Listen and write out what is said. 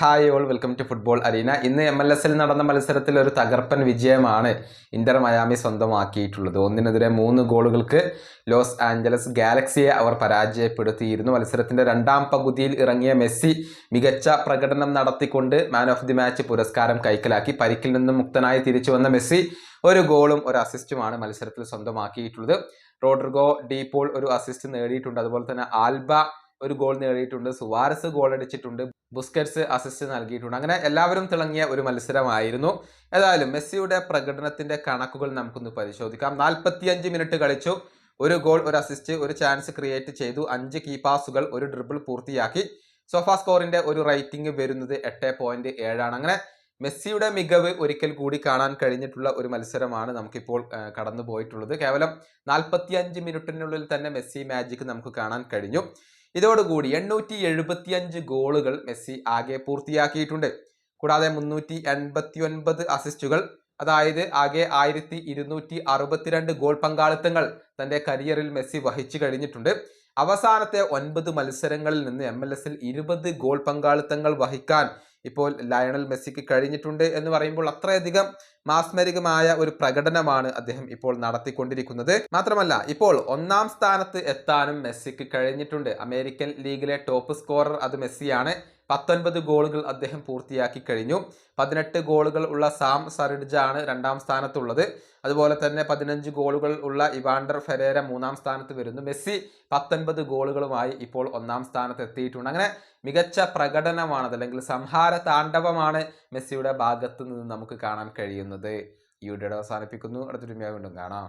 Hi all welcome to football arena ഇന്ന് M L എസിൽ നടന്ന മത്സരത്തിൽ ഒരു തകർപ്പൻ വിജയമാണ് ഇന്റർ മയാമി സ്വന്തമാക്കിയിട്ടുള്ളത്. ഒന്നിനെതിരെ മൂന്ന് ഗോളുകൾക്ക് ലോസ് ആഞ്ചലസ് ഗാലക്സിയെ അവർ പരാജയപ്പെടുത്തിയിരുന്നു. മത്സരത്തിന്റെ രണ്ടാം പകുതിയിൽ ഇറങ്ങിയ മെസ്സി മികച്ച പ്രകടനം നടത്തിക്കൊണ്ട് മാൻ ഓഫ് ദി മാച്ച് പുരസ്കാരം കൈക്കലാക്കി. പരിക്കിൽ നിന്നും മുക്തനായി തിരിച്ചു വന്ന മെസ്സി ഒരു ഗോളും ഒരു അസിസ്റ്റുമാണ് മത്സരത്തിൽ സ്വന്തമാക്കിയിട്ടുള്ളത്. റോഡ്രിഗോ ഡീപോൾ ഒരു അസിസ്റ്റ് നേടിയിട്ടുണ്ട്. അതുപോലെ തന്നെ ആൽബ ഒരു ഗോൾ നേടിയിട്ടുണ്ട് സുവാരസ് ഗോൾ അടിച്ചിട്ടുണ്ട് ബുസ്കറ്റ്സ് അസിസ്റ്റ് നൽകിയിട്ടുണ്ട്. അങ്ങനെ എല്ലാവരും തിളങ്ങിയ ഒരു മത്സരമായിരുന്നു. ഏതായാലും മെസ്സിയുടെ പ്രകടനത്തിന്റെ കണക്കുകൾ നമുക്കൊന്ന് പരിശോധിക്കാം. നാൽപ്പത്തിയഞ്ച് മിനിറ്റ് കളിച്ചു. ഒരു ഗോൾ ഒരു അസിസ്റ്റ് ഒരു ചാൻസ് ക്രിയേറ്റ് ചെയ്തു. അഞ്ച് കീ പാസുകൾ ഒരു ഡ്രിബിൾ പൂർത്തിയാക്കി. സോഫ സ്കോറിന്റെ ഒരു റേറ്റിംഗ് വരുന്നത് എട്ട് പോയിന്റ് ഏഴാണ്. അങ്ങനെ മെസ്സിയുടെ മികവ് ഒരിക്കൽ കൂടി കാണാൻ കഴിഞ്ഞിട്ടുള്ള ഒരു മത്സരമാണ് നമുക്കിപ്പോൾ കടന്നു പോയിട്ടുള്ളത് കേവലം നാൽപ്പത്തിയഞ്ച് മിനിറ്റിനുള്ളിൽ തന്നെ മെസ്സി മാജിക് നമുക്ക് കാണാൻ കഴിഞ്ഞു. ഇതോടുകൂടി എണ്ണൂറ്റി എഴുപത്തിയഞ്ച് ഗോളുകൾ മെസ്സി ആകെ പൂർത്തിയാക്കിയിട്ടുണ്ട്. കൂടാതെ മുന്നൂറ്റി എൺപത്തി ഒൻപത് അസിസ്റ്റുകൾ അതായത് ആകെ ആയിരത്തി ഇരുന്നൂറ്റി അറുപത്തിരണ്ട് ഗോൾ പങ്കാളിത്തങ്ങൾ തന്റെ കരിയറിൽ മെസ്സി വഹിച്ചു കഴിഞ്ഞിട്ടുണ്ട്. അവസാനത്തെ ഒൻപത് മത്സരങ്ങളിൽ നിന്ന് എം എൽ എസിൽ ഇരുപത് ഗോൾ പങ്കാളിത്തങ്ങൾ വഹിക്കാൻ ഇപ്പോൾ ലയണൽ മെസ്സിക്ക് കഴിഞ്ഞിട്ടുണ്ട് എന്ന് പറയുമ്പോൾ അത്രയധികം മാസ്മരികമായ ഒരു പ്രകടനമാണ് അദ്ദേഹം ഇപ്പോൾ നടത്തിക്കൊണ്ടിരിക്കുന്നത്. മാത്രമല്ല ഇപ്പോൾ ഒന്നാം സ്ഥാനത്ത് എത്താനും മെസ്സിക്ക് കഴിഞ്ഞിട്ടുണ്ട്. അമേരിക്കൻ ലീഗിലെ ടോപ്പ് സ്കോറർ അത് മെസ്സിയാണ്. പത്തൊൻപത് ഗോളുകൾ അദ്ദേഹം പൂർത്തിയാക്കി കഴിഞ്ഞു. പതിനെട്ട് ഗോളുകൾ ഉള്ള സാം സറിഡ്ജ ആണ് രണ്ടാം സ്ഥാനത്തുള്ളത്. അതുപോലെ തന്നെ പതിനഞ്ച് ഗോളുകൾ ഉള്ള ഇവാണ്ടർ ഫെരേര മൂന്നാം സ്ഥാനത്ത് വരുന്നു. മെസ്സി പത്തൊൻപത് ഗോളുകളുമായി ഇപ്പോൾ ഒന്നാം സ്ഥാനത്ത് എത്തിയിട്ടുണ്ട് അങ്ങനെ മികച്ച പ്രകടനമാണ് അല്ലെങ്കിൽ സംഹാര താണ്ഡവമാണ് മെസ്സിയുടെ ഭാഗത്ത് നിന്ന് നമുക്ക് കാണാൻ കഴിയുന്നത്. ഈ വീഡിയോ അവസാനിപ്പിക്കുന്നു. അടുത്തൊരു വീണ്ടും കാണാം.